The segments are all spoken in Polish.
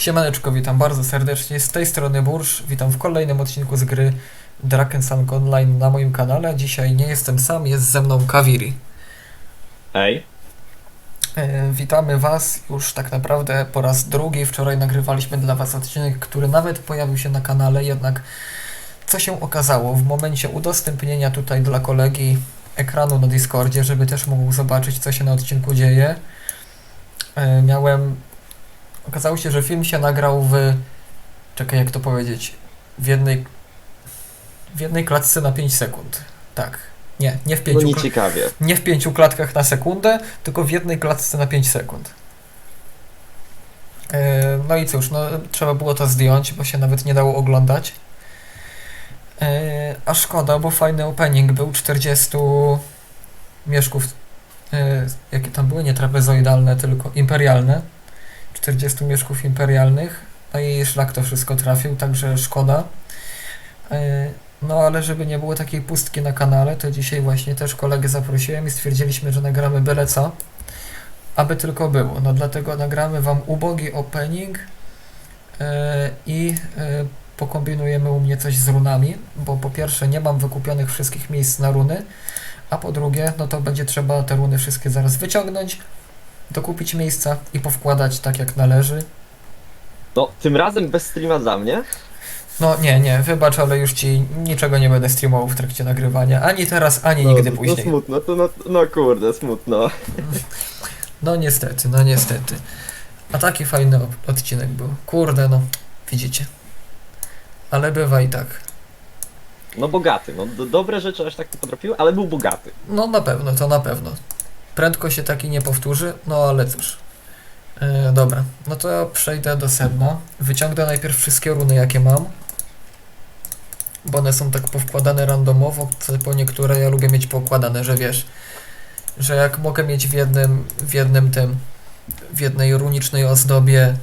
Siemaneczko, witam bardzo serdecznie. Z tej strony Bursz. Witam w kolejnym odcinku z gry Drakensang Online na moim kanale. Dzisiaj nie jestem sam, jest ze mną Kawiri. Ej, E, witamy Was już tak naprawdę po raz drugi. Wczoraj nagrywaliśmy dla Was odcinek, który nawet pojawił się na kanale, jednak co się okazało? W momencie udostępnienia tutaj dla kolegi ekranu na Discordzie, żeby też mógł zobaczyć, co się na odcinku dzieje, e, miałem. Okazało się, że film się nagrał w. Czekaj, jak to powiedzieć? W jednej. W jednej klatce na 5 sekund. Tak. Nie, nie w no pięciu nie ciekawie. nie w pięciu klatkach na sekundę, tylko w jednej klatce na 5 sekund. E, No i cóż, no, trzeba było to zdjąć, bo się nawet nie dało oglądać. E, A szkoda, bo fajny opening był 40 mieszków. e, Jakie tam były? Nie trapezoidalne, tylko imperialne. 40 mieszków imperialnych. No i szlak to wszystko trafił, także szkoda. E, no ale żeby nie było takiej pustki na kanale, to dzisiaj właśnie też kolegę zaprosiłem i stwierdziliśmy, że nagramy byle co, aby tylko było. No dlatego nagramy wam ubogi opening e, i e, pokombinujemy u mnie coś z runami, bo po pierwsze nie mam wykupionych wszystkich miejsc na runy, a po drugie, no to będzie trzeba te runy wszystkie zaraz wyciągnąć, dokupić miejsca i powkładać tak jak należy. No, tym razem bez streama dla mnie. No nie, nie, wybacz, ale już ci niczego nie będę streamował w trakcie nagrywania, ani teraz, ani No, nigdy no później. smutno, to no, no kurde, smutno. No niestety, no niestety. A taki fajny op- odcinek był. Kurde, no, widzicie. Ale bywa i tak. No bogaty, no do, dobre rzeczy aż tak nie potrafiły, ale był bogaty. No na pewno, to na pewno. Prędko się taki nie powtórzy, no ale cóż. E, dobra, no to przejdę do sedna. Wyciągnę najpierw wszystkie runy, jakie mam. Bo one są tak powkładane randomowo, po niektóre ja lubię mieć poukładane, że wiesz, że jak mogę mieć w jednym, w jednym tym, w jednej runicznej ozdobie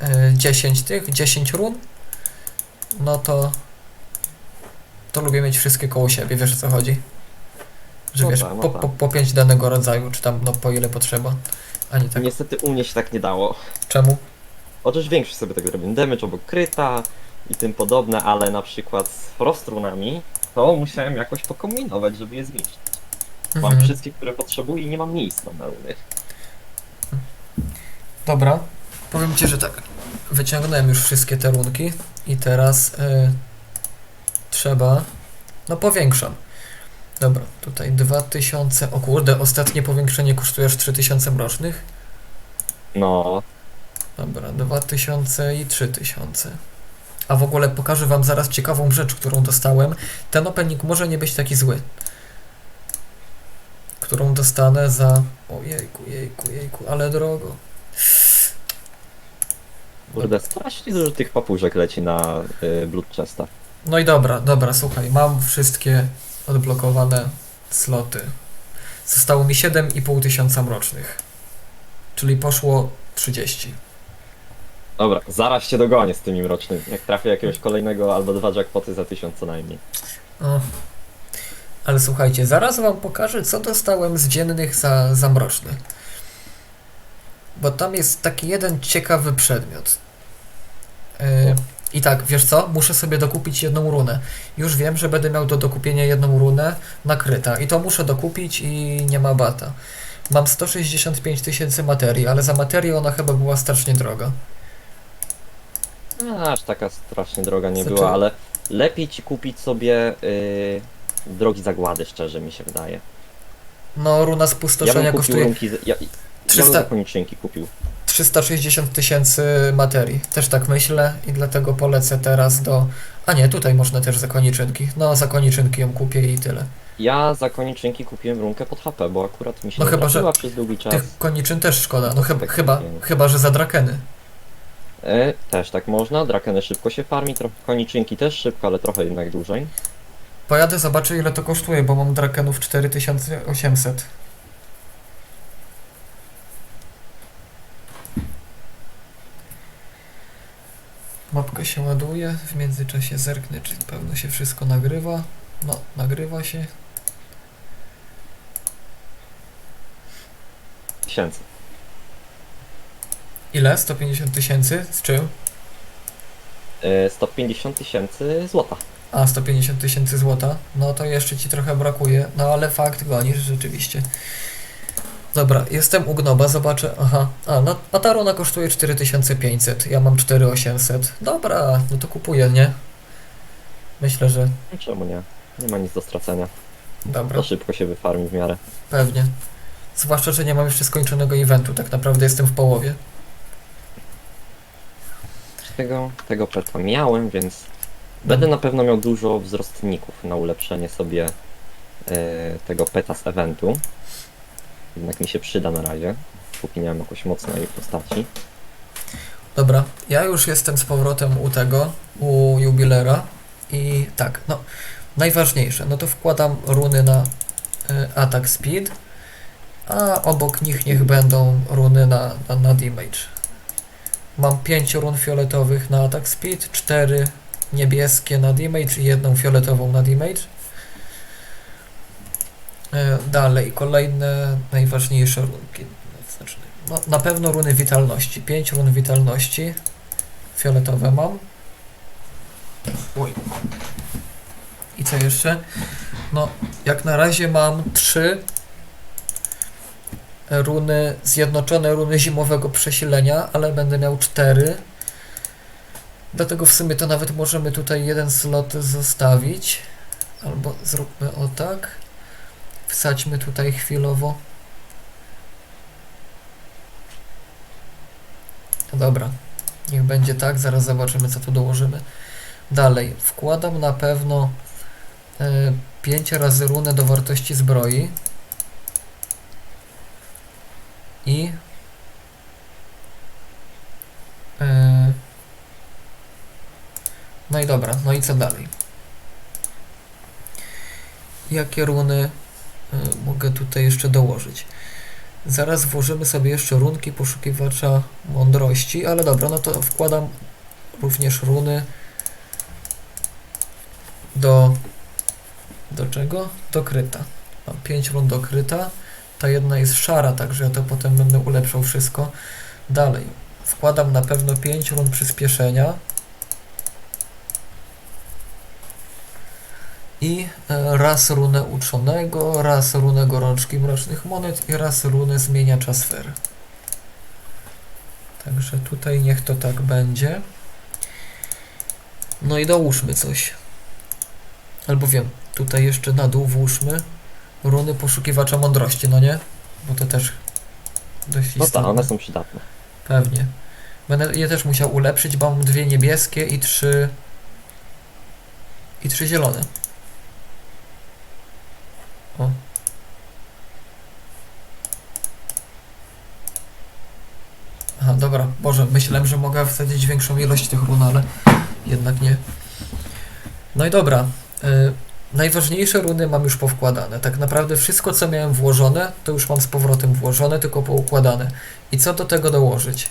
e, 10 tych, 10 run, no to to lubię mieć wszystkie koło siebie, wiesz o co chodzi? Że No wiesz, tak, no po, tak. po, po pięć danego rodzaju, czy tam no po ile potrzeba. Ani tak. Niestety u mnie się tak nie dało. Czemu? Otóż większość sobie tego robię. Damage obok kryta i tym podobne, ale na przykład z frostrunami to musiałem jakoś pokombinować, żeby je zmieścić. Mam Mhm. wszystkie, które potrzebuję i nie mam miejsca na runy. Dobra, powiem Ci, że tak. Wyciągnąłem już wszystkie te runki i teraz y, trzeba. No powiększam. Dobra, tutaj 2000. O kurde, ostatnie powiększenie kosztuje aż 3000 mrocznych. No, Dobra, 2000 i 3000. A w ogóle pokażę Wam zaraz ciekawą rzecz, którą dostałem. Ten opening może nie być taki zły. Którą dostanę za. Ojejku, jejku, jejku, ale drogo. kurde, strasznie dużo tych papużek leci na y, Blood Chesta. No i dobra, dobra, słuchaj, mam wszystkie odblokowane sloty. Zostało mi 7,5 tysiąca mrocznych. Czyli poszło 30. Dobra, zaraz cię dogonię z tymi mrocznymi. Jak trafię jakiegoś kolejnego albo dwa jackpoty za tysiąc co najmniej. O. Ale słuchajcie, zaraz wam pokażę, co dostałem z dziennych za, za mroczny. Bo tam jest taki jeden ciekawy przedmiot. Yy, I tak, wiesz co? Muszę sobie dokupić jedną runę. Już wiem, że będę miał do dokupienia jedną runę nakryta. I to muszę dokupić i nie ma bata. Mam 165 tysięcy materii, ale za materię ona chyba była strasznie droga. No, aż taka strasznie droga nie Znaczy- była, ale lepiej ci kupić sobie y, drogi zagłady, szczerze mi się wydaje. No, runa Ja bym spustoszenia kupił kosztuje runki, z- ja, ja bym 300, zakoniczynki kupił. 360 tysięcy materii. Też tak myślę i dlatego polecę teraz do... A nie, tutaj można też zakoniczynki. No, zakoniczynki ją kupię i tyle. Ja zakoniczynki kupiłem runkę pod HP, bo akurat mi się No no chyba, że przez długi czas. Tych koniczyn też szkoda. No chyba, tak chyba, kupiłem. chyba, że za drakeny. E, też tak można, drakeny szybko się farmi, trochę koniczynki też szybko, ale trochę jednak dłużej. Pojadę, zobaczę ile to kosztuje, bo mam drakenów 4800. Mapka się ładuje, w międzyczasie zerknę, czy pewno się wszystko nagrywa. No, nagrywa się. Tysięcy. Ile? 150 tysięcy? Z czym? E, 150 tysięcy złota. A, 150 tysięcy złota. No to jeszcze ci trochę brakuje. No ale fakt gonisz rzeczywiście. Dobra, jestem u Gnoba, zobaczę. Aha, a, no, a ta runa kosztuje 4500. Ja mam 4800. Dobra, no to kupuję, nie? Myślę, że Czemu nie? Nie ma nic do stracenia. dobra, To szybko się wyfarmi w miarę. pewnie. Zwłaszcza, że nie mam jeszcze skończonego eventu. Tak naprawdę jestem w połowie. Tego, tego peta miałem, więc będę na pewno miał dużo wzrostników na ulepszenie sobie e, tego peta z eventu. Jednak mi się przyda na razie, póki nie mam jakoś mocnej postaci. Dobra, ja już jestem z powrotem u tego, u jubilera i tak, no najważniejsze, no to wkładam runy na y, attack speed, a obok nich niech będą runy na, na, na damage. Mam 5 run fioletowych na attack speed, 4 niebieskie na damage i jedną fioletową na damage. E, Dalej, kolejne najważniejsze runki. Znaczy, no, na pewno runy witalności. 5 run witalności. Fioletowe mam. I co jeszcze? No, jak na razie mam 3 runy, zjednoczone runy zimowego przesilenia, ale będę miał 4. Dlatego w sumie to nawet możemy tutaj jeden slot zostawić. Albo zróbmy o tak. Wsadźmy tutaj chwilowo. Dobra, niech będzie tak, zaraz zobaczymy co tu dołożymy. Dalej, wkładam na pewno 5 razy runę do wartości zbroi. I e, No i dobra, no i co dalej? Jakie runy e, mogę tutaj jeszcze dołożyć? Zaraz włożymy sobie jeszcze runki poszukiwacza mądrości, ale dobra, no to wkładam również runy do do czego? Do kryta. Mam 5 run do kryta. Ta jedna jest szara, także ja to potem będę ulepszał wszystko. Dalej. Wkładam na pewno 5 run przyspieszenia. I e, raz runę uczonego, raz runę gorączki mrocznych monet i raz runę zmieniacza sfer. Także tutaj niech to tak będzie. No i dołóżmy coś. Albo wiem, tutaj jeszcze na dół włóżmy runy poszukiwacza mądrości, no nie? Bo to też dość No tak, istotne. one są przydatne. Pewnie. Będę je też musiał ulepszyć, bo mam dwie niebieskie i trzy i trzy zielone. O. Aha, dobra. Boże, myślałem, że mogę wsadzić większą ilość tych run, ale jednak nie. No i dobra. Y, najważniejsze runy mam już powkładane. Tak naprawdę wszystko, co miałem włożone, to już mam z powrotem włożone, tylko poukładane. I co do tego dołożyć?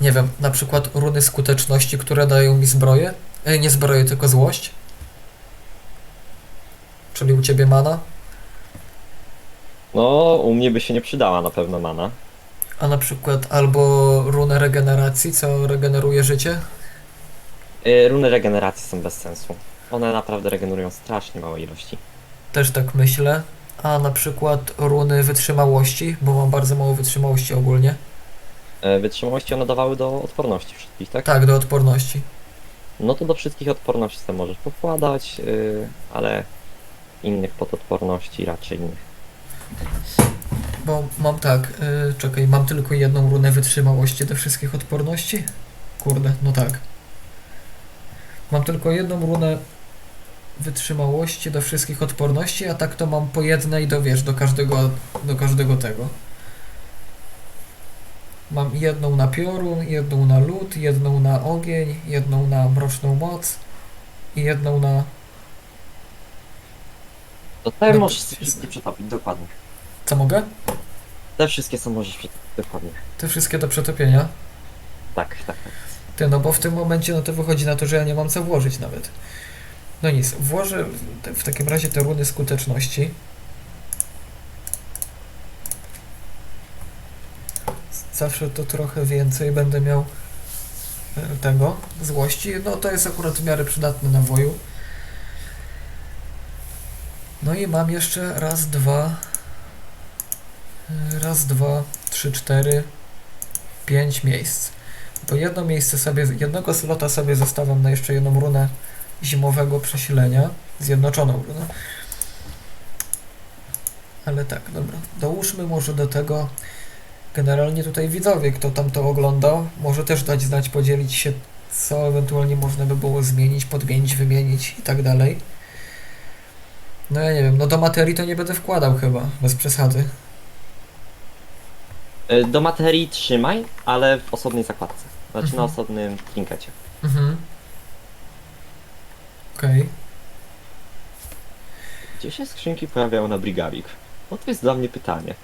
Nie wiem, na przykład runy skuteczności, które dają mi zbroję. E, nie zbroję, tylko złość. Czyli u ciebie mana. No, u mnie by się nie przydała na pewno mana. A na przykład albo runę regeneracji, co regeneruje życie. Y, Runy regeneracji są bez sensu. One naprawdę regenerują strasznie małe ilości. Też tak myślę. A na przykład runy wytrzymałości, bo mam bardzo mało wytrzymałości ogólnie. E, Wytrzymałości one dawały do odporności wszystkich, tak? Tak, do odporności. No to do wszystkich odporności sobie możesz pokładać, yy, ale innych pododporności raczej nie. Bo mam tak, yy, czekaj, mam tylko jedną runę wytrzymałości do wszystkich odporności? Kurde, no tak. Mam tylko jedną runę wytrzymałości do wszystkich odporności, a tak to mam po jednej do wiesz, do każdego, do każdego tego. Mam jedną na piorun, jedną na lód, jedną na ogień, jedną na mroczną moc i jedną na... To No, możesz wszystkie przetopić, dokładnie. Co mogę? Te wszystkie są możesz przetopić, dokładnie. Te wszystkie do przetopienia. Tak, tak, tak. Ty, no bo w tym momencie no to wychodzi na to, że ja nie mam co włożyć nawet. No nic, włożę te, w takim razie te runy skuteczności. zawsze to trochę więcej będę miał e, tego, złości. No to jest akurat w miarę przydatne na woju. No i mam jeszcze raz, dwa, raz, dwa, trzy, cztery, pięć miejsc. To jedno miejsce sobie, jednego slota sobie zostawiam na jeszcze jedną runę zimowego przesilenia, zjednoczoną runę. Ale tak, dobra. Dołóżmy może do tego generalnie tutaj widzowie, kto tam to oglądał, może też dać znać, podzielić się, co ewentualnie można by było zmienić, podmienić, wymienić i tak dalej. No ja nie wiem, no do materii to nie będę wkładał chyba, bez przesady. Y, Do materii trzymaj, ale w osobnej zakładce. Znaczy na Mhm. osobnym trinkecie. Mhm. Okej. Gdzie się skrzynki pojawiają na Brigavik? No to jest dla mnie pytanie.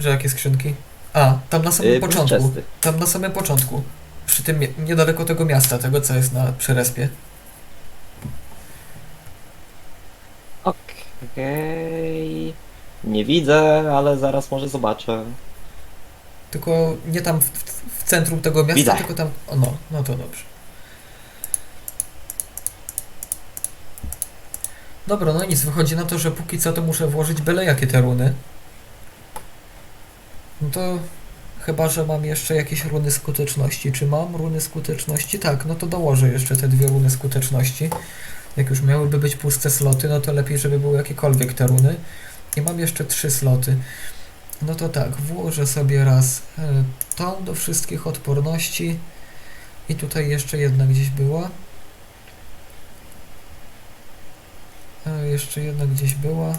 Że jakie skrzynki? A, tam na samym Yy, początku. Winchesty. Tam na samym początku. Przy tym mie- niedaleko tego miasta, tego co jest na przyrespie. Okej. Nie widzę, ale zaraz może zobaczę. Tylko nie tam w, w, centrum tego miasta, Widzę. tylko tam. O no, no to dobrze. Dobra, no nic, wychodzi na to, że póki co to muszę włożyć byle jakie te runy. No to chyba, że mam jeszcze jakieś runy skuteczności. Czy mam runy skuteczności? Tak, no to dołożę jeszcze te dwie runy skuteczności. Jak już miałyby być puste sloty, no to lepiej, żeby były jakiekolwiek te runy. I mam jeszcze trzy sloty. No to tak, włożę sobie raz y, tą do wszystkich odporności i tutaj jeszcze jedna gdzieś była. E, jeszcze jedna gdzieś była.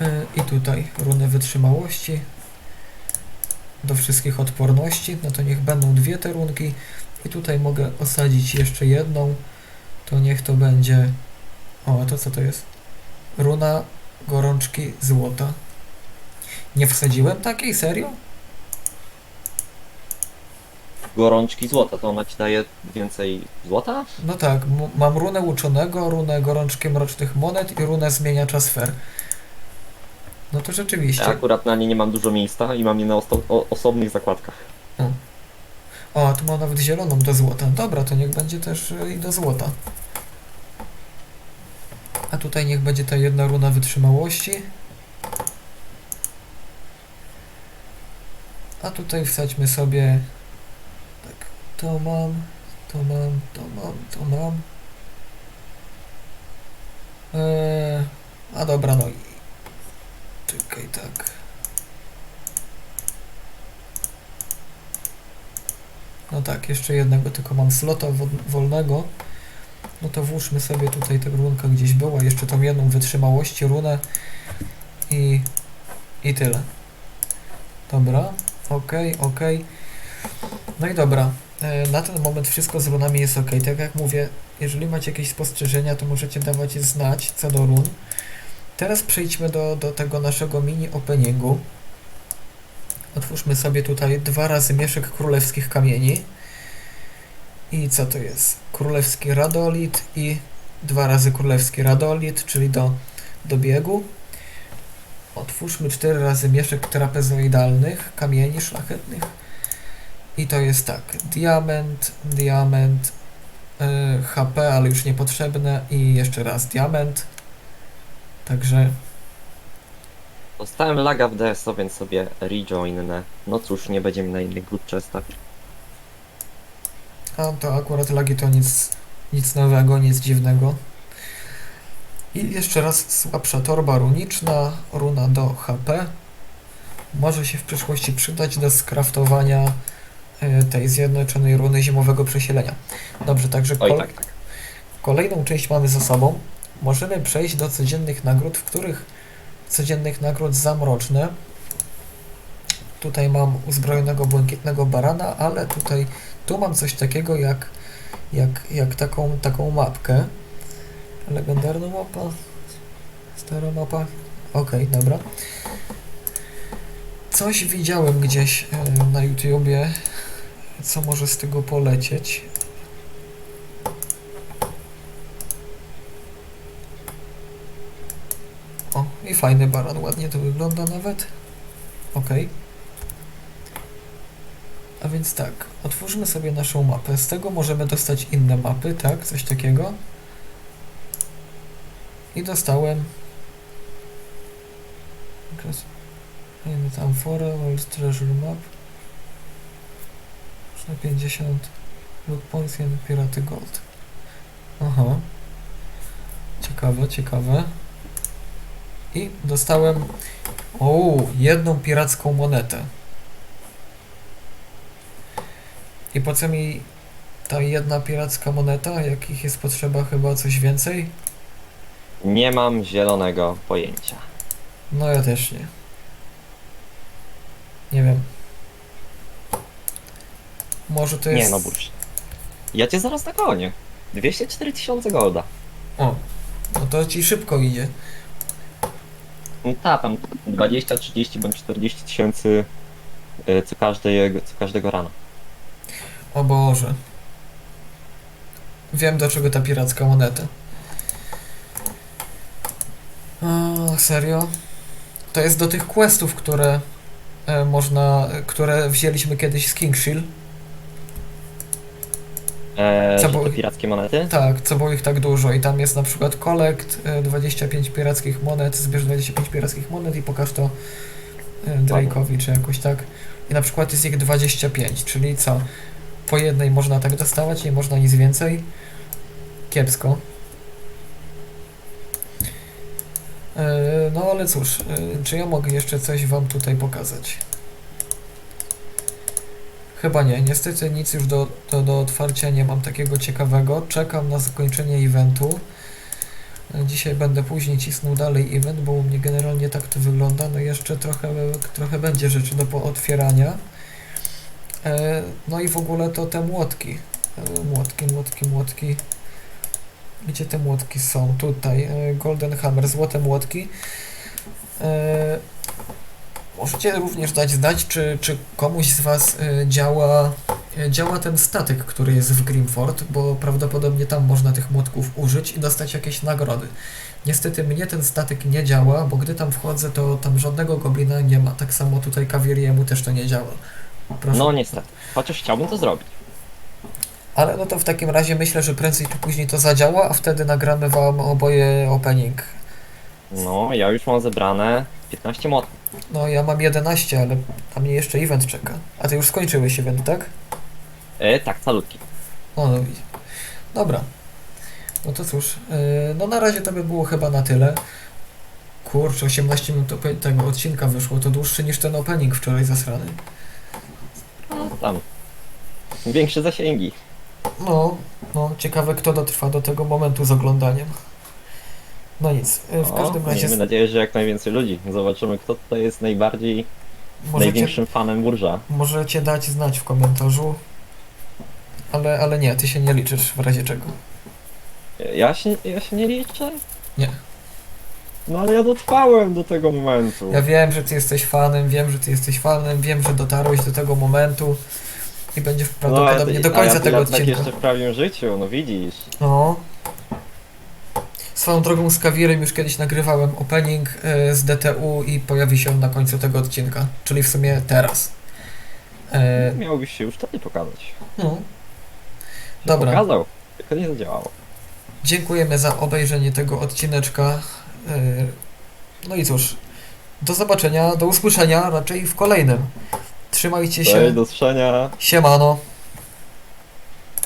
E, I tutaj runę wytrzymałości do wszystkich odporności. No to niech będą dwie te runki. I tutaj mogę osadzić jeszcze jedną. To niech to będzie. O, a to co to jest? Runa gorączki złota. Nie wsadziłem takiej, serio? Gorączki złota, to ona ci daje więcej złota? No tak, mam runę uczonego, runę gorączki mrocznych monet i runę zmieniacza sfer. No to rzeczywiście. Ja akurat na nie nie mam dużo miejsca i mam je na o- osobnych zakładkach. O, a tu mam nawet zieloną do złota. Dobra, to niech będzie też y, i do złota. Tutaj niech będzie ta jedna runa wytrzymałości. A tutaj wsadźmy sobie. Tak, to mam, to mam, to mam, to mam. Eee, a dobra, no i. Czekaj, tak. No tak, jeszcze jednego tylko mam slota wo- wolnego. No to włóżmy sobie tutaj tę runkę gdzieś była, jeszcze tą jedną wytrzymałości runę i, i tyle. Dobra, okej, okej. No i dobra, e, na ten moment wszystko z runami jest ok. Tak jak mówię, jeżeli macie jakieś spostrzeżenia, to możecie dawać je znać co do run. Teraz przejdźmy do, do tego naszego mini openingu. Otwórzmy sobie tutaj dwa razy mieszek królewskich kamieni. I co to jest? Królewski radolit i dwa razy królewski radolit, czyli do, do biegu. Otwórzmy cztery razy mieszek trapezoidalnych kamieni szlachetnych. I to jest tak, diament, diament, yy, HP, ale już niepotrzebne i jeszcze raz diament. Także Dostałem laga w DSO, więc sobie rejoinnę. No cóż, nie będziemy na innych good. A to akurat lagi to nic, nic nowego, nic dziwnego. I jeszcze raz słabsza torba runiczna, runa do HP. Może się w przyszłości przydać do skraftowania e, tej zjednoczonej runy zimowego przesilenia. Dobrze, także Oj, kol- tak, tak. kolejną część mamy za sobą. Możemy przejść do codziennych nagród, w których codziennych nagród zamroczne. Tutaj mam uzbrojonego błękitnego barana, ale tutaj tu mam coś takiego jak, jak, jak taką, taką mapkę. Legendarna mapa. Stara mapa. Okej, dobra. Coś widziałem gdzieś e, na YouTubie, co może z tego polecieć. O, i fajny baran, ładnie to wygląda nawet. Ok. A więc tak, otwórzmy sobie naszą mapę. Z tego możemy dostać inne mapy, tak? Coś takiego. I dostałem. Fajny tam fora, World Treasure Map. 150. Loot Points and Piraty Gold. Aha. Ciekawe, ciekawe. I dostałem o, jedną piracką monetę. I po co mi ta jedna piracka moneta? Jakich jest potrzeba chyba coś więcej? Nie mam zielonego pojęcia. No ja też nie. Nie wiem. Może to jest... Nie no, bursz. Ja cię zaraz dogonię. 204 tysiące golda. O, no to ci szybko idzie. No ta, tam 20, 30 bądź 40 tysięcy y, co, każdego, co każdego rana. O Boże. Wiem do czego ta piracka moneta. O, serio? To jest do tych questów, które e, można, które wzięliśmy kiedyś z King Shield. Eee, Co było- to pirackie monety? Tak, co było ich tak dużo i tam jest na przykład collect e, 25 pirackich monet, zbierz 25 pirackich monet i pokaż to e, Drake'owi czy jakoś tak. I na przykład jest ich 25, czyli co? Po jednej można tak dostawać, nie można nic więcej. Kiepsko. E, No ale cóż, e, czy ja mogę jeszcze coś wam tutaj pokazać? Chyba nie, niestety nic już do, do, do otwarcia nie mam takiego ciekawego. Czekam na zakończenie eventu. E, Dzisiaj będę później cisnął dalej event, bo u mnie generalnie tak to wygląda. No jeszcze trochę, trochę będzie rzeczy do pootwierania. E, No i w ogóle to te młotki. E, Młotki, młotki, młotki. Gdzie te młotki są? Tutaj. e, Golden Hammer, złote młotki. Możecie również dać znać, czy, czy komuś z Was działa, działa ten statek, który jest w Grimford, bo prawdopodobnie tam można tych młotków użyć i dostać jakieś nagrody. Niestety mnie ten statek nie działa, bo gdy tam wchodzę, to tam żadnego goblina nie ma. Tak samo tutaj Kawiriemu też to nie działa. Proszę. No niestety. Chociaż chciałbym to zrobić. Ale no to w takim razie myślę, że prędzej czy później to zadziała, a wtedy nagramy Wam oboje opening. No, ja już mam zebrane 15 motów. No ja mam 11, ale na mnie jeszcze event czeka. A Ty już skończyłeś event, tak? E, tak, salutki. No, no widz. Dobra. No to cóż, yy, no na razie to by było chyba na tyle. Kurczę, 18 minut tego odcinka wyszło, to dłuższy niż ten opening wczoraj zasrany. Tam. Większe zasięgi. No, no, ciekawe kto dotrwa do tego momentu z oglądaniem. No nic, yy, w O, każdym razie Miejmy nadzieję, że jak najwięcej ludzi. Zobaczymy, kto tutaj jest najbardziej, możecie, największym fanem burża. możecie dać znać w komentarzu. Ale, ale nie, ty się nie liczysz w razie czego. Ja się, ja się nie liczę? Nie. No ale ja dotrwałem do tego momentu. Ja wiem, że ty jesteś fanem, wiem, że ty jesteś fanem, wiem, że dotarłeś do tego momentu i będziesz prawdopodobnie No, do końca ja, tego tak odcinka. jeszcze w prawdziwym życiu, no widzisz. No. Swoją drogą z Kawirem już kiedyś nagrywałem opening e, z DTU i pojawi się on na końcu tego odcinka, czyli w sumie teraz. E, Miałbyś się już wtedy pokazać. no. Dobra. Pokazał, tylko nie zadziałało. Dziękujemy za obejrzenie tego odcineczka. E, no i cóż, do zobaczenia, do usłyszenia raczej w kolejnym. Trzymajcie się. Do usłyszenia. Siemano.